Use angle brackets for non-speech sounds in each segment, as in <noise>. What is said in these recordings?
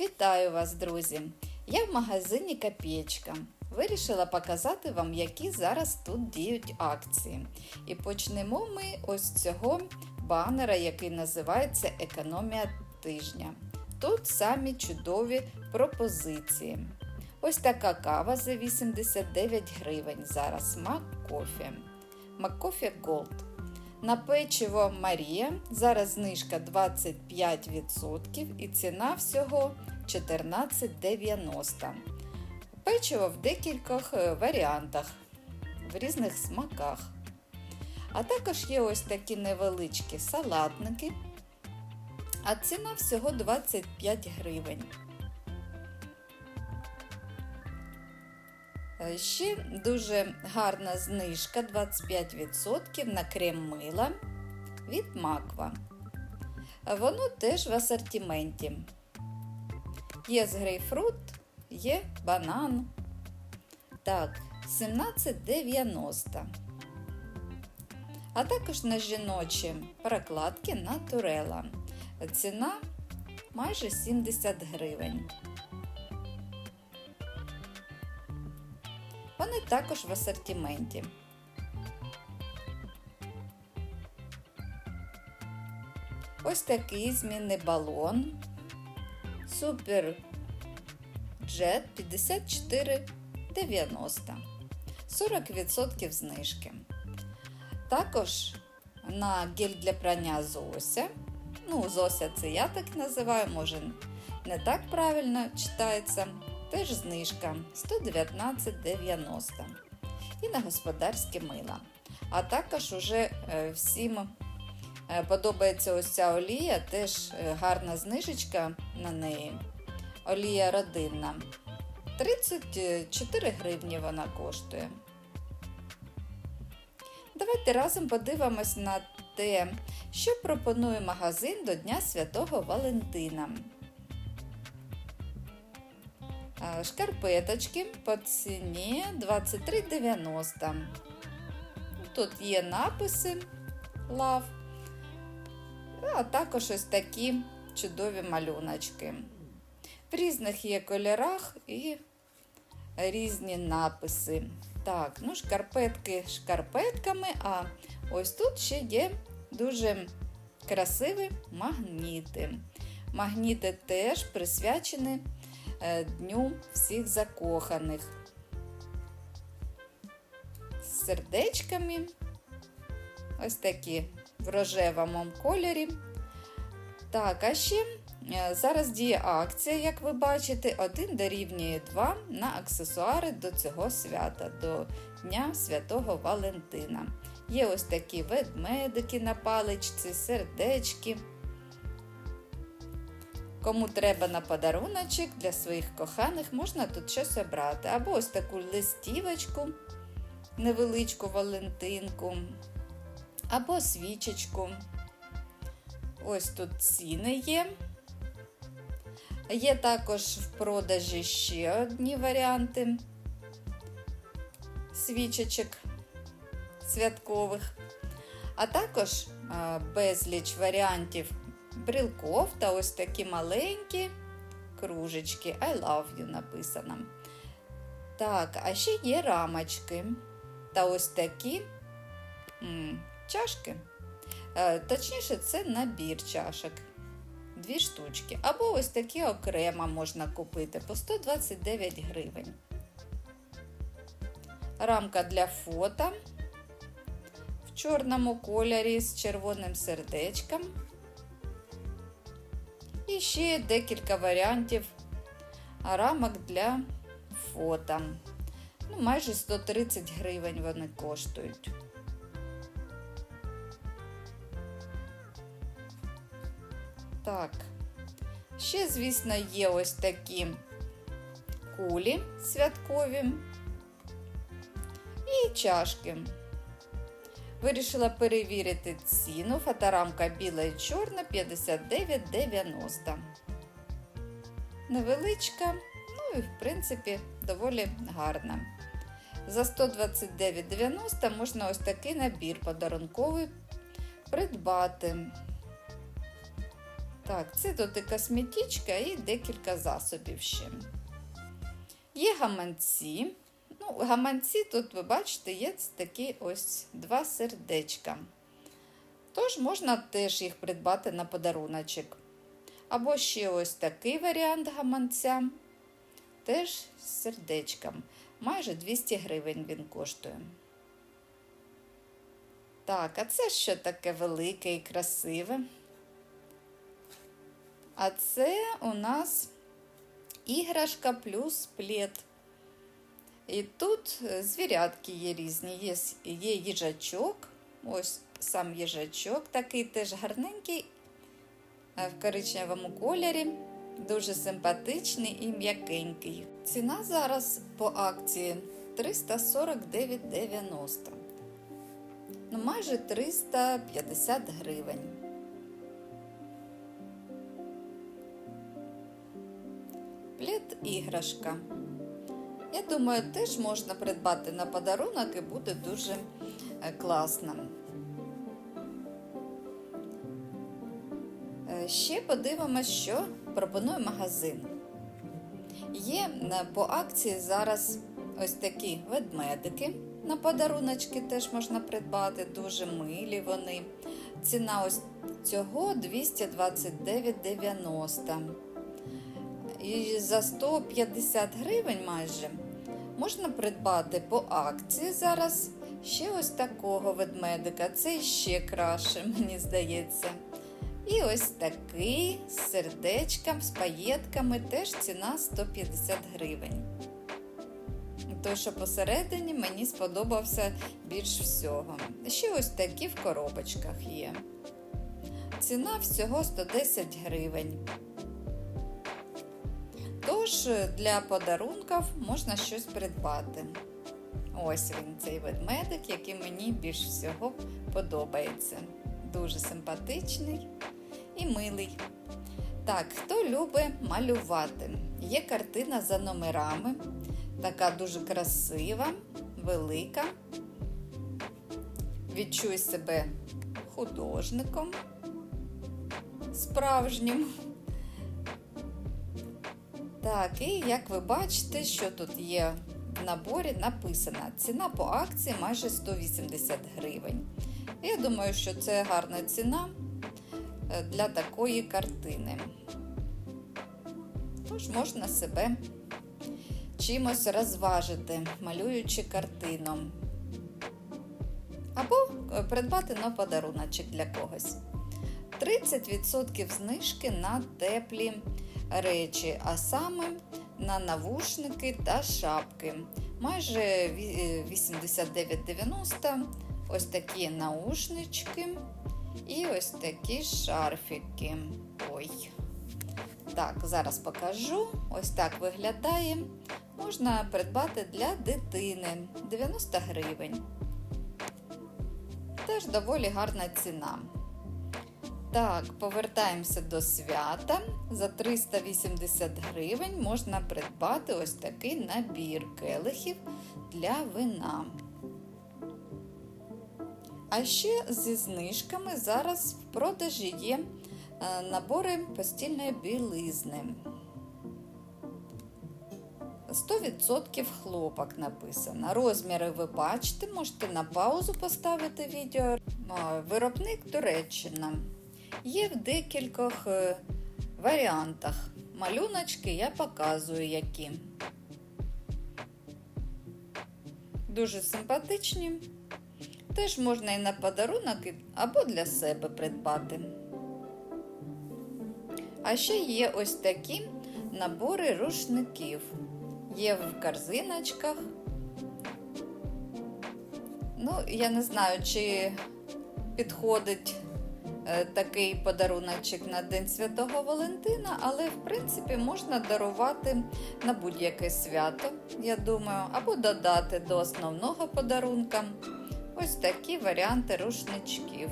Вітаю вас, друзі! Я в магазині Копєчка. Вирішила показати вам, які зараз тут діють акції. І почнемо ми ось з цього банера, який називається Економія тижня. Тут самі чудові пропозиції. Ось така кава за 89 гривень. Зараз Маккофі. Маккофі Голд. На печиво Марія зараз знижка 25% і ціна всього 14,90. Печиво в декількох е, варіантах, в різних смаках. А також є ось такі невеличкі салатники, а ціна всього 25 гривень. Е, Ще дуже гарна знижка 25% на крем мила від Маква. Воно теж в асортименті. Є з грейпфрут, є банан. Так, 17,90. А також на жіночі прокладки Натурела. Ціна майже 70 гривень. Вони також в асортименті. Ось такий змінний балон. Супер Джет 54,90. 40% знижки. Також на гель для прання Зося. Ну, Зося це я так називаю, може не так правильно читається. Теж знижка 119,90 і на господарське мило. А також уже е, всім подобається ось ця олія, теж е, гарна знижечка на неї. Олія родинна. 34 гривні вона коштує. Давайте разом подивимось на те, що пропонує магазин до Дня Святого Валентина. Шкарпеточки по ціні 23,90. Тут є написи лав, а також ось такі чудові малюночки. В різних є кольорах і різні написи. Так, ну шкарпетки шкарпетками, а ось тут ще є дуже красиві магніти. Магніти теж присвячені е, Дню всіх закоханих. З сердечками. Ось такі в рожевому кольорі. Так, а ще е, зараз діє акція, як ви бачите, 1 дорівнює 2 на аксесуари до цього свята, до Дня Святого Валентина. Є ось такі ведмедики на паличці, сердечки. Кому треба на подаруночок для своїх коханих, можна тут щось обрати. Або ось таку листівочку, невеличку Валентинку, або свічечку. Ось тут ціни є. Є також в продажі ще одні варіанти свічечок святкових, а також безліч варіантів брілков та ось такі маленькі кружечки. I love you написано. Так, а ще є рамочки та ось такі чашки. Е, Точніше, це набір чашок. Дві штучки. Або ось такі окремо можна купити по 129 гривень. Рамка для фото в чорному кольорі з червоним сердечком. І ще декілька варіантів рамок для фото. Ну, майже 130 гривень вони коштують. Так, ще, звісно, є ось такі кулі святкові і чашки. Вирішила перевірити ціну. Фоторамка біла і чорна 59,90. Невеличка, ну і в принципі доволі гарна. За 129,90 можна ось такий набір подарунковий придбати. Так, це тут косметичка, і декілька засобів ще. Є гаманці. Ну, гаманці тут, ви бачите, є такі ось два сердечка. Тож можна теж їх придбати на подаруночок. Або ще ось такий варіант гаманця. Теж з сердечком. Майже 200 гривень він коштує. Так, а це що таке велике і красиве? А це у нас іграшка плюс плед. І тут е, звірятки є різні. Є, є їжачок, ось сам їжачок, такий теж гарненький е, в коричневому кольорі. Дуже симпатичний і м'якенький. Ціна зараз по акції 349,90. Ну, майже 350 гривень. Плід іграшка. Я думаю, теж можна придбати на подарунок і буде дуже е, класно. Е, Ще подивимось, що пропонує магазин. Є е, по акції зараз ось такі ведмедики. На подаруночки теж можна придбати, дуже милі вони. Ціна ось цього 229,90. І за 150 гривень майже можна придбати по акції зараз ще ось такого ведмедика. Це ще краще, <laughs> мені здається. І ось такий з сердечком, з паєтками, теж ціна 150 гривень. Той, що посередині, мені сподобався більш всього. Ще ось такі в коробочках є. Ціна всього 110 гривень. Тож для подарунків можна щось придбати. Ось він, цей ведмедик, який мені більш всього подобається. Дуже симпатичний і милий. Так, хто любить малювати? Є картина за номерами, така дуже красива, велика. Відчуй себе художником справжнім. Так, і як ви бачите, що тут є в наборі, написано ціна по акції майже 180 гривень. Я думаю, що це гарна ціна е, для такої картини. Тож можна себе чимось розважити, малюючи картину. Або е, придбати на подаруночок для когось. 30% знижки на теплі речі, а саме на навушники та шапки. Майже е, 89,90 ось такі наушнички і ось такі шарфіки. Ой. Так, зараз покажу. Ось так виглядає. Можна придбати для дитини 90 гривень. Теж доволі гарна ціна. Так, повертаємося до свята. За 380 гривень можна придбати ось такий набір келихів для вина. А ще зі знижками зараз в продажі є е, набори постільної білизни. 100% хлопок написано. Розміри ви бачите, можете на паузу поставити відео. Виробник Туреччина. Є в декількох е, варіантах. Малюночки я показую які. Дуже симпатичні. Теж можна і на подарунок, або для себе придбати. А ще є ось такі набори рушників. Є в корзиночках. Ну, я не знаю, чи підходить такий подаруночок на День Святого Валентина, але в принципі можна дарувати на будь-яке свято, я думаю, або додати до основного подарунка. Ось такі варіанти рушничків.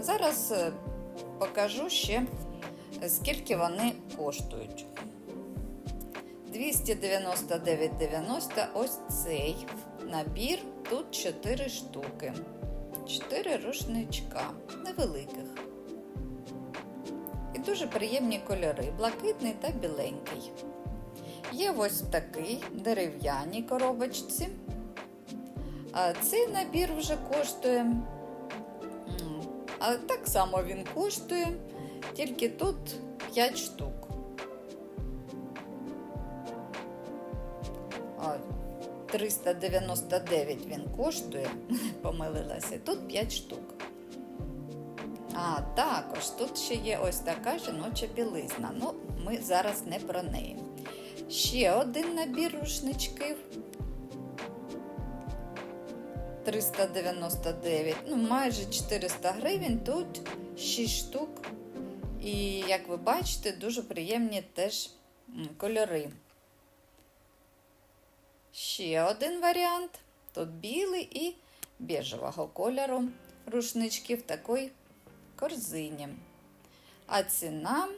Зараз е, покажу ще, е, скільки вони коштують. 299,90 ось цей набір. Тут 4 штуки. 4 рушничка невеликих. І Дуже приємні кольори, блакитний та біленький. Є ось такий дерев'яній коробочці. А цей набір вже коштує. А так само він коштує, тільки тут 5 штук. 399 він коштує, <laughs> помилилася. Тут 5 штук. А, також тут ще є ось така жіноча білизна. Ну, ми зараз не про неї. Ще один набір рушничків. 399, ну майже 400 гривень, тут 6 штук. І, як ви бачите, дуже приємні теж кольори. Ще один варіант. Тут білий і біжевого кольору рушнички в такій корзині. А ціна,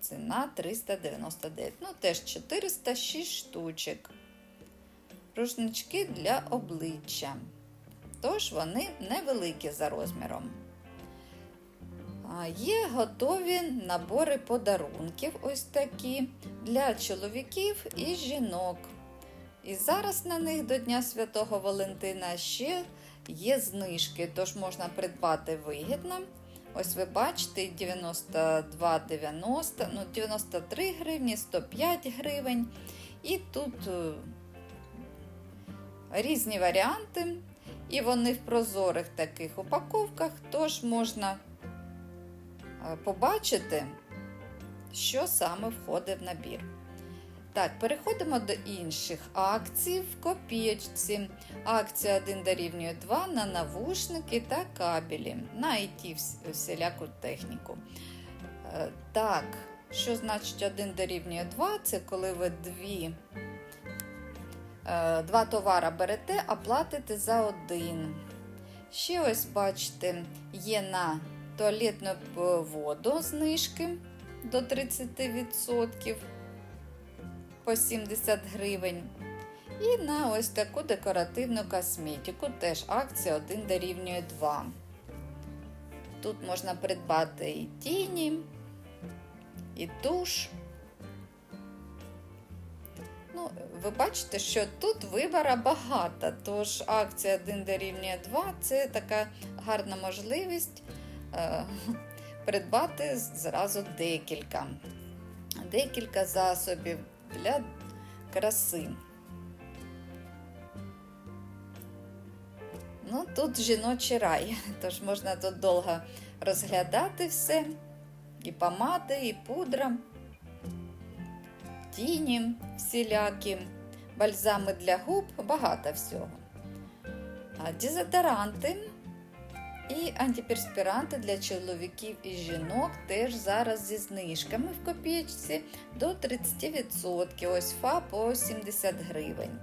ціна 399. Ну, теж 406 штучок. Рушнички для обличчя. Тож вони невеликі за розміром. Є готові набори подарунків, ось такі, для чоловіків і жінок. І зараз на них до Дня Святого Валентина ще є знижки, тож можна придбати вигідно. Ось ви бачите 92,90, ну 93 гривні, 105 гривень. І тут е, різні варіанти, і вони в прозорих таких упаковках, тож можна е, побачити, що саме входить в набір. Так, переходимо до інших акцій в копієчці. Акція 1 дорівнює 2 на навушники та кабелі, на IT всіляку техніку. Е, Так, що значить 1 дорівнює 2? Це коли ви дві, е, два товари берете, а платите за один. Ще ось, бачите, є на туалетну воду знижки до 30% по 70 гривень. І на ось таку декоративну косметику теж акція 1 дорівнює 2. Тут можна придбати і тіні, і туш. Ну, ви бачите, що тут вибора багато, тож акція 1 дорівнює 2 це така гарна можливість е, придбати зразу декілька. Декілька засобів для краси. Ну, тут жіночий рай, <laughs> тож можна тут довго розглядати все. І помади, і пудра, тіні всілякі, бальзами для губ, багато всього. А дезодоранти і антиперспіранти для чоловіків і жінок теж зараз зі знижками в копійці до 30%. Ось фа по 70 гривень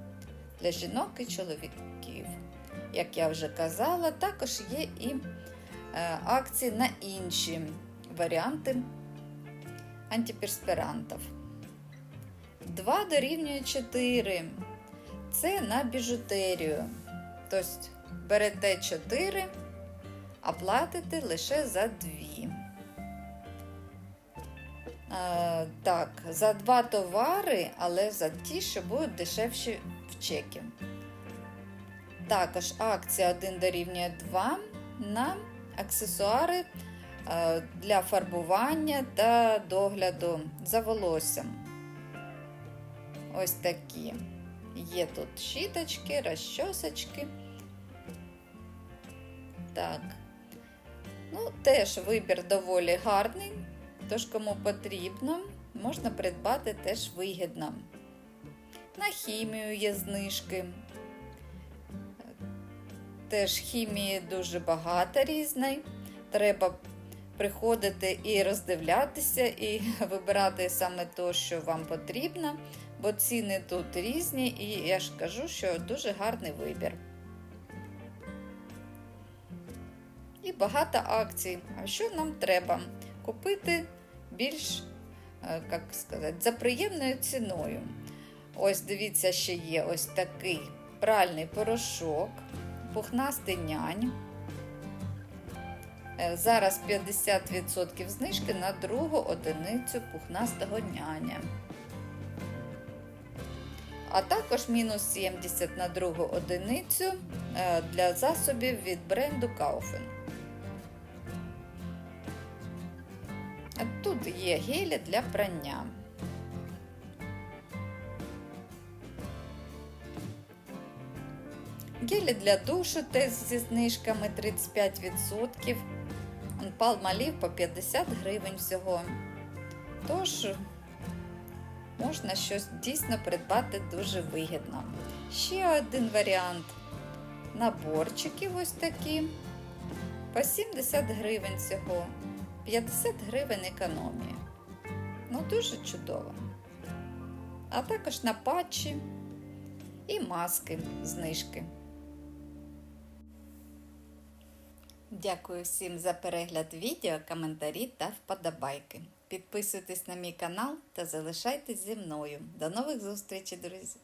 для жінок і чоловіків. Як я вже казала, також є і е, акції на інші варіанти антиперспірантів. 2 дорівнює 4. Це на біжутерію. Тобто берете 4 а платите лише за дві. А, так, за два товари, але за ті, що будуть дешевші в чекі. Також акція 1 дорівнює 2 на аксесуари а, для фарбування та догляду за волоссям. Ось такі. Є тут щіточки, розчосочки. Так. Ну, теж вибір доволі гарний, тож кому потрібно, можна придбати теж вигідно. На хімію є знижки. Теж хімії дуже багато різної. Треба приходити і роздивлятися, і <laughs> вибирати саме те, що вам потрібно, бо ціни тут різні, і я ж кажу, що дуже гарний вибір. І багато акцій. А що нам треба? Купити більш, е, як сказати, за приємною ціною. Ось дивіться, ще є ось такий пральний порошок, пухнастий нянь. Е, Зараз 50% знижки на другу одиницю пухнастого няня. А також мінус 70 на другу одиницю е, для засобів від бренду Kaufen. Тут є гелі для прання. Гелі для душу теж зі знижками 35%. Палмалів по 50 гривень всього. Тож можна щось дійсно придбати дуже вигідно. Ще один варіант. Наборчиків ось такі. По 70 гривень всього. 50 гривень економії. Ну, дуже чудово. А також на патчі і маски знижки. Дякую всім за перегляд відео, коментарі та вподобайки. Підписуйтесь на мій канал та залишайтесь зі мною. До нових зустрічей, друзі!